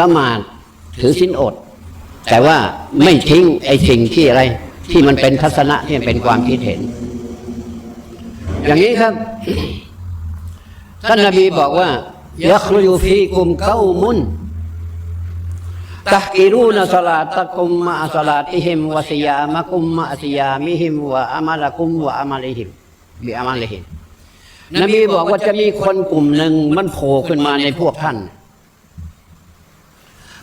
ละหมาดถือสินอด แต่ว่าไม่ทิ้งไอ้สิ่งที่อะไร ที่มันเป็นทัศนะที่มันเป็นความคิดเห็น อย่างนี้ครับ ท่านนบีบอกว่ายัครุยูฟีกุมเก้ามุนตักกิรูนสลาตะกุมมาสลาติหิมวะสยามะกุมมาสยามิหิมวะอามาละกุมวะอามาลิหิมบิอามาลิหิมนบีบอกว่าจะมีคนกลุ่มหนึ่งมันโผล่ขึ้นมาในพวกท่าน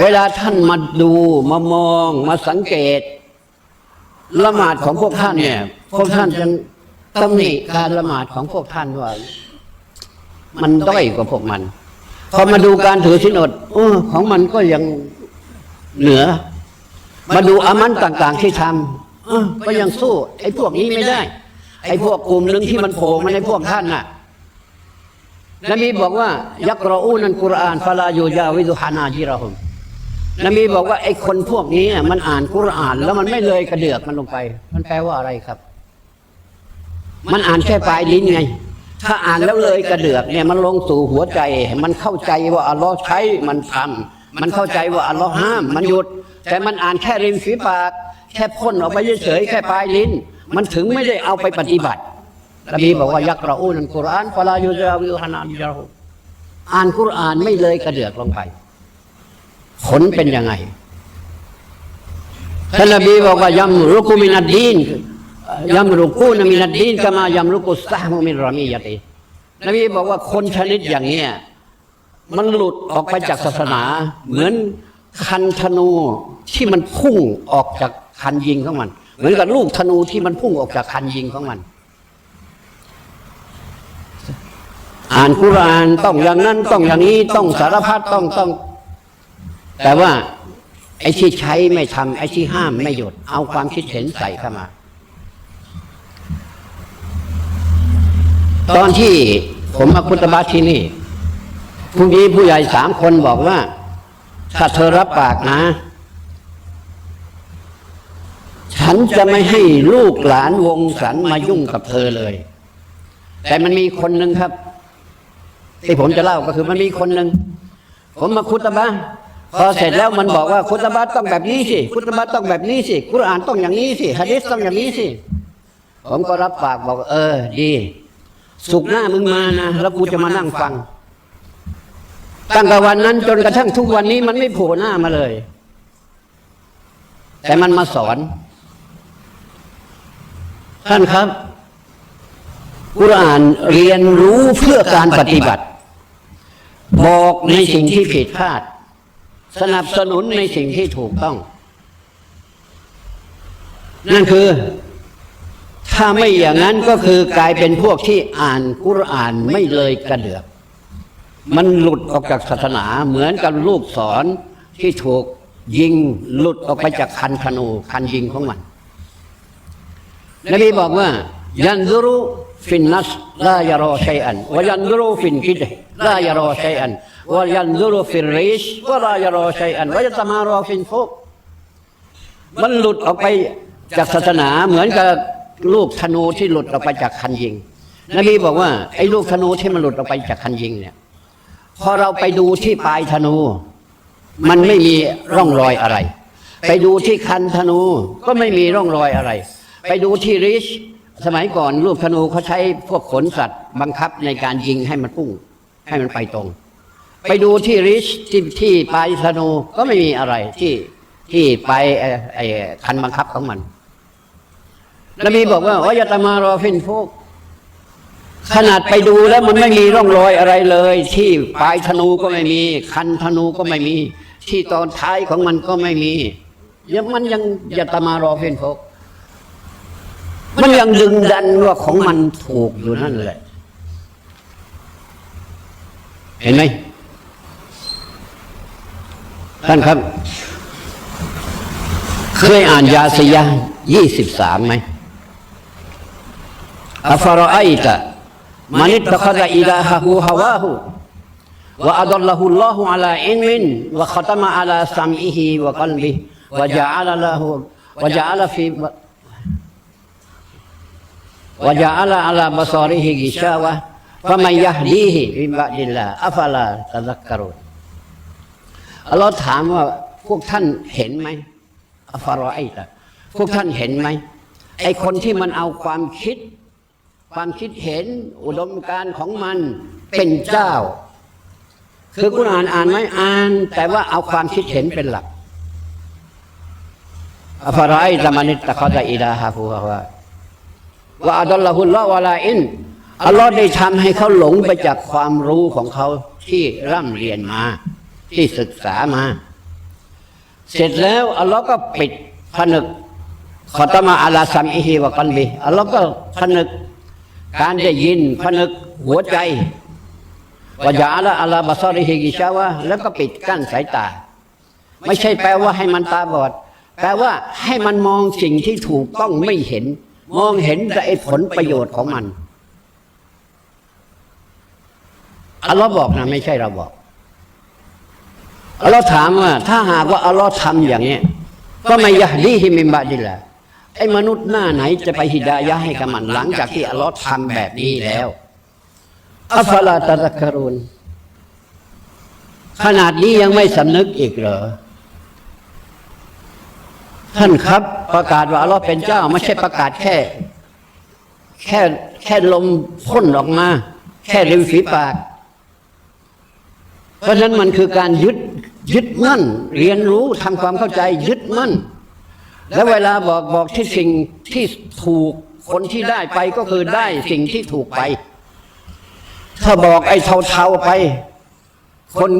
เวลาท่านมาดูมามองมาสังเกต ละหมาดของพวกท่านเนี่ย พวกท่านจะตำหนิการละหมาดของพวกท่านว่า มันด้อยกว่าพวกมันพอมาดูการถือสินอดอของมันก็ยังเหนือ มาดูอามันต่าง ๆ ที่ทำก็ยังสู้ ไอ้พวกนี้ไม่ได้ ไอ้พวกกลุ่มหนึ่งที่มันโผล่มาในพวกท่านน่ะนบีบอกว่า ยักรออูนันกุรอานฟาลายูยาวิดุฮานาจิรหุม นบีบอกว่าไอ้คนพวกนี้มันอ่านกุรอาน แล้วมันไม่เลยกระเดือกมันลงไป มันแปลว่าอะไรครับ มันอ่านแค่ปลายลิ้นไง ถ้าอ่านแล้วเลยกระเดือกเนี่ยมันลงสู่หัวใจ มันเข้าใจว่าอัลลอฮ์ใช้มันทำมันเข้าใจว่าอัลลอฮ์ห้าม มันหยุด แต่มันอ่านแค่ริมฝีปาก แค่พ่นออกไปเฉยๆแค่ปลายลิ้น มันถึงไม่ได้เอาไปปฏิบัตินบีบอกว่ายักรออูนันกุรอานฟาลายุจาวิฮานาจารุอ่านกุรอานไม่เลยกระเดือกลงไป ผลเป็นยังไงท่านนบีบอกว่ายัมรุกุมินัดดีนยัมรุกูนมินัดดีนกามายำรุกุสซามุมินรามียตินบีบอกว่าคนชนิดอย่างเนี้ยมันหลุดออกไปจากศาสนา เหมือนคันธนูที่มันพุ่งออกจากคันยิงของมัน เหมือนกับลูกธนูที่มันพุ่งออกจากคันยิงของมัน อ่านกุรอานต้องอย่างนั้นต้องอย่างนี้ต้องสารพัดต้องต้อง แต่ว่าไอ้ที่ใช้ไม่ทำไอ้ที่ห้ามไม่หยุด เอาความคิดเห็นใส่เข้ามา ตอนที่ผมมาคุตบาที่นี่พรุ่งนี้ผู้ใหญ่สามคนบอกว่า ถ้าเธอรับปากนะ ฉันจะไม่ให้ลูกหลานวงสันมายุ่งกับเธอเลย แต่มันมีคนหนึ่งครับ ที่ผมจะเล่าก็คือมันมีคนหนึ่งผมมาคุตบะ พอเสร็จแล้วมันบอกว่าคุตบะต้องแบบนี้สิคุตบะต้องแบบนี้สิกุรอานต้องอย่างนี้สิฮะดิษต้องอย่างนี้สิผมก็รับปากบอก เออ ดี สุกร์หน้ามึงมานะแล้วกูจะมานั่งฟังตั้งแต่วันนั้นจนกระทั่งทุกวันนี้มันไม่โผล่หน้ามาเลย แต่มันมาสอน ท่านครับกุรอานเรียนรู้เพื่อการปฏิบัติ บอกในสิ่งที่ผิดพลาด สนับสนุนในสิ่งที่ถูกต้อง นั่นคือ ถ้าไม่อย่างนั้นก็คือกลายเป็นพวกที่อ่านกุรอานไม่เลยกระเดือก มันหลุดออกจากศาสนาเหมือนกับลูกศรที่ถูกยิงหลุดออกไปจากคันธนูคันยิงของมัน นบีบอกว่า ยันซุรุ ฟินนัสลายารอชัยอันวยันซุรุฟินกิดลายารอชัยอันวยันซุรุฟินริชวลายารอชัยอันวยัตมารอฟินฟุกมันหลุดออกไปจากศาสนาเหมือนกับลูกธนูที่หลุดออกไปจากคันยิงนบีบอกว่าไอ้ลูกธนูที่มันหลุดออกไปจากคันยิงเนี่ยพอเราไปดูที่ปลายธนู มันไม่มีร่องรอยอะไร ไปดูที่คันธนูก็ไม่มีร่องรอยอะไร ไปดูที่ริช สมัยก่อนลูกธนูเขาใช้พวกขนสัตว์บังคับในการยิงให้มันพุ่ง ให้มันไปตรง ไปดูที่ริชที่ที่ปลายธนูก็ไม่มีอะไรที่ที่ไปไอ้ไอ้คันบังคับของมันนบีบอกว่าว่ายตมารอฟินฟุกขนาดไปดูแล้วมันไม่มีร่องรอยอะไรเลย ที่ปลายธนูก็ไม่มี คันธนูก็ไม่มี ที่ตอนท้ายของมันก็ไม่มียังมันยังยตมารอเพ่นพก มันยังดึงดันว่าของมันถูกอยู่นั่นแหละ เห็นไหมท่านครับ เคยอ่านยาสยายี่สิบสามไหมอัฟรอไอตะมานิตะคดะอิลาฮะฮูฮาวาฮูว่าอัลลอฮุลลอฮุอะลาอินมินวะขตมะอะลาซัมอิฮิวะกัลบิวะจาอัลลอฮุวะจาอัลฟิ วะยาอัลาอัลาบาซอริฮิกิชาวะฟะมัยยะดีฮิอิบะดิลลาอัฟลาตะลักกรุนอัลลอฮ์ถามว่าพวกท่านเห็นไหมอัฟารอไอตะพวกท่านเห็นไหมไอคนที่มันเอาความคิด ความคิดเห็นอุดมการของมันเป็นเจ้า คือกุณอ่านอ่านไหมอ่าน แต่ว่าเอาความคิดเห็นเป็นหลักอัฟารอไอตะมันิตตะคอดะอิลาฮะฟูฮะวะ ว่าอัลลอฮุลลอฮ์วะลาอินอัลลอฮ์ได้ทำให้เขาหลงไปจากความรู้ของเขาที่ร่ำเรียนมา ที่ศึกษามา เสร็จแล้วอัลลอฮ์ก็ปิดผนึกขอตมาอัลาซัมอิฮิวะกันบีอัลลอฮ์ก็ผนึก การได้ยินผนึกหัวใจวะจาละอัลาบัซอริฮิกิชาวะแล้วก็ปิดกั้นสายตา ไม่ใช่แปลว่าให้มันตาบอด แปลว่าให้มันมองสิ่งที่ถูกต้องไม่เห็น มองเห็นแต่ไอ้ผลประโยชน์ของมันอัลลอฮ์บอกนะไม่ใช่เราบอกอัลลอฮ์ถามว่า ถ้าหากว่าอัลลอฮ์ทำอย่างเนี้ยก็ไม่ยะดีฮิมิมบาดิละไอ้มนุษย์หน้าไหนจะไปฮิดายะให้กับมัน หลังจากที่อัลลอฮ์ทำแบบนี้แล้วอัฟลาตะซักรุนขนาดนี้ยังไม่สำนึกอีกเหรอ ท่านครับ ประกาศว่าอัลลอฮ์เป็นเจ้าไม่ใช่ประกาศแค่ แค่แค่ลมพ่นออกมา แค่ริมฝีปาก เพราะฉะนั้นมันคือการยึดยึดมั่น เรียนรู้ทำความเข้าใจ ยึดมั่น แล้วเวลาบอกบอกที่สิ่งที่ถูกคนที่ได้ไปก็คือได้สิ่งที่ถูกไป ถ้าบอกไอ้เทาๆไป คน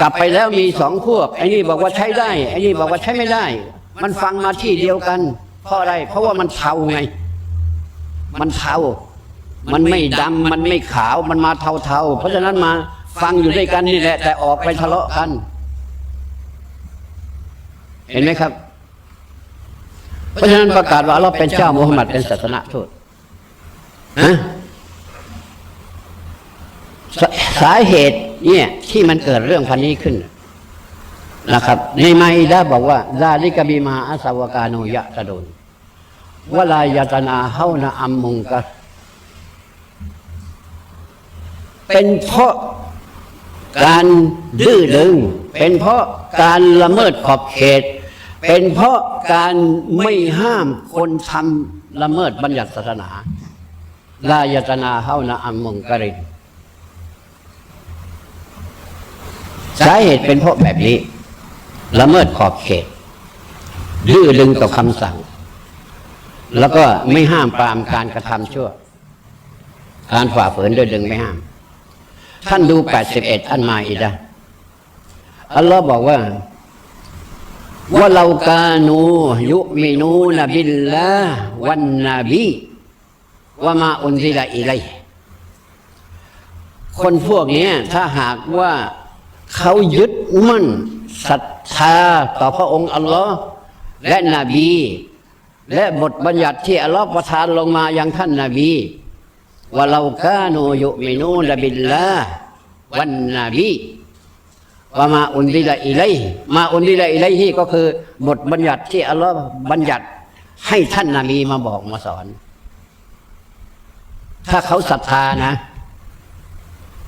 กลับไปแล้วมีสองพวไอ้นี่บอกว่าใช้ได้ไอ้นี่บอกว่าใช้ไม่ได้ มันฟังมาที่เดียวกัน เพราะอะไร เพราะว่ามันเทาไง มันเทา มันไม่ดำ มันไม่ขาว มันมาเทาๆเพราะฉะนั้นมาฟังอยู่ด้วยกันนี่แหละ แต่ออกไปทะเลาะกัน เห็นไหมครับ เพราะฉะนั้นประกาศว่าเราเป็นเจ้ามุฮัมมัดเป็นศาสนาทูตนะสสาเหตุเนี่ยที่มันเกิดเรื่องพันนี้ขึ้น นะครับ ในไมดาบอกว่าซาลิกบิมาอัสวกาโนยะตะโดนวลายตนาเฮานะอัมมุงกะเป็นเพราะการดื้อดึง เป็นเพราะการละเมิดขอบเขต เป็นเพราะการไม่ห้ามคนทำละเมิดบัญญัติศาสนาลายตนาเฮานะอัมมุงกะรินสาเหตุเป็นเพราะแบบนี้ ละเมิดขอบเขตดื้อดึงต่อคำสั่ง แล้วก็ไม่ห้ามปรามการกระทำชั่ว การฝ่าฝืนดื้อดึงไม่ห้าม ท่านดู81อันมาอีดะอัลลอฮ์บอกว่าว่าเรากานู ยุมินูนบิลลาวันนบีว่ามาอุนซิลาอิไลคนพวกนี้ถ้าหากว่าเขายึดมั่น ศรัทธาต่อพระองค์อัลลอฮ์และนบี และบทบัญญัติที่อัลลอฮ์ประทานลงมายังท่านนบีว่าเรากาโนยุมินูนบิลลาวันนบีว่ามาอุนดิลาอิไลมาอุนดิลาอิไลยก็คือบทบัญญัติที่อัลลอฮ์บัญญัติให้ท่านนบีมาบอกมาสอน ถ้าเขาศรัทธานะ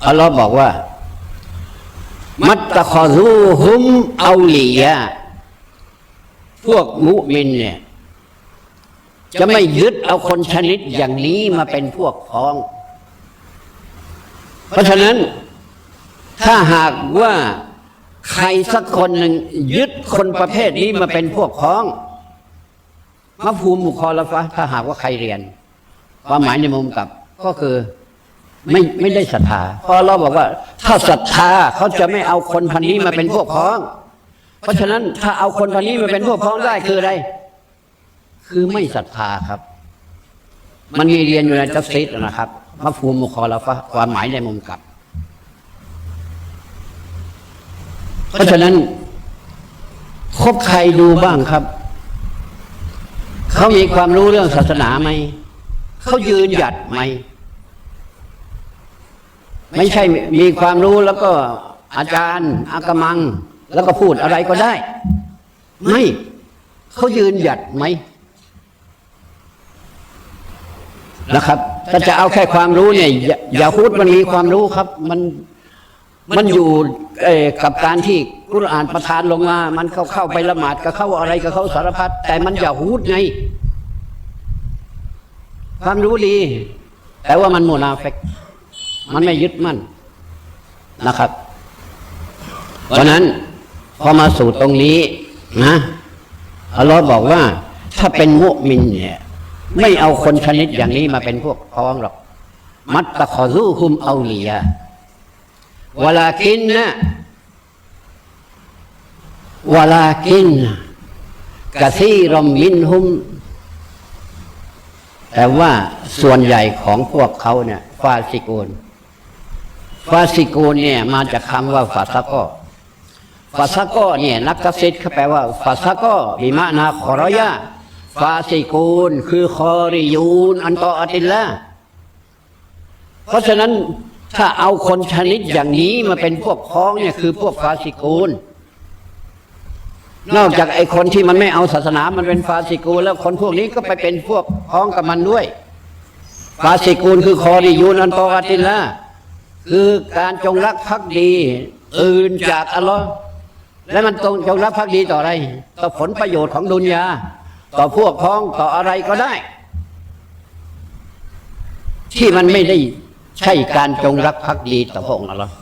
อัลลอฮ์บอกว่า มัตตะคอรูฮุมเอาลียพวกมุมินเนี่ย จะไม่ยึดเอาคนชนิดอย่างนี้มาเป็นพวกพ้อง เพราะฉะนั้น ถ้าหากว่าใครสักคนหนึ่งยึดคนประเภทนี้มาเป็นพวกพ้องมาภูมิมุคอลฟะถ้าหากว่าใครเรียน ความหมายในมุมกลับก็คือ ไม่ไม่ได้ศรัทธาเพราะเราบอกว่า ถ้าศรัทธาเขาจะไม่เอาคนพันนี้มาเป็นพวกพ้อง เพราะฉะนั้นถ้าเอาคนพันนี้มาเป็นพวกพ้องได้คืออะไร คือไม่ศรัทธาครับ มันมีเรียนอยู่ในจัฟซีดนะครับมาภูมุคอลฟะความหมายในมุมกลับ เพราะฉะนั้นคบใครดูบ้างครับ เขามีความรู้เรื่องศาสนาไหมเขายืนหยัดไหม ไม่ใช่มีความรู้แล้วก็อาจารย์อากามัง แล้วก็พูดอะไรก็ได้ ไม่เขายืนหยัดไหมนะครับถ้าจะเอาแค่ความรู้เนี่ยอย่าอย่าพูดมันมีความรู้ครับ มันมันอยู่เอ่อกับการที่กุรอานประทานลงมา มันเข้าเข้าไปละหมาดก็เข้าอะไรก็เข้าสารพัดแต่มันอย่าหูดไง ความรู้ดี แต่ว่ามันโมนาเฟก มันไม่ยึดมั่นนะครับ เพราะนั้นพอมาสู่ตรงนี้นะอัลลอฮ์บอกว่า ถ้าเป็นมุมินเนี่ย ไม่เอาคนชนิดอย่างนี้มาเป็นพวกพ้องหรอก มัตตะขอรูคุมเอาเลียวลากินนะวลากินกะซีรอมมินหุม แต่ว่าส่วนใหญ่ของพวกเขาเนี่ยฟาสิกูน ฟาสิกูนเนี่ยมาจากคำว่าฟาซากอฟาซากอเนี่ยนักตัฟซิดเขาแปลว่าฟาซากอบิมานาขอรอยะฟาสิกูนคือคอริยูนอันตออติลละเพราะฉะนั้นถ้าเอาคนชนิดอย่างนี้มาเป็นพวกพ้องเนี่ยคือพวกฟาสิกูนนอกจากไอ้คนที่มันไม่เอาศาสนา มันเป็นฟาสิกูแล้วคนพวกนี้ก็ไปเป็นพวกพ้องกับมันด้วย ฟาสิกูลคือคอริยูนอันตออาตินละ คือการจงรักภักดีอื่นจากอัลลอฮ์และมันตรงจงรักภักดีต่ออะไร ต่อผลประโยชน์ของดุนยา ต่อพวกพ้องต่ออะไรก็ได้ ที่มันไม่ได้ใช่การจงรักภักดีต่อพระองค์อัลลอฮ์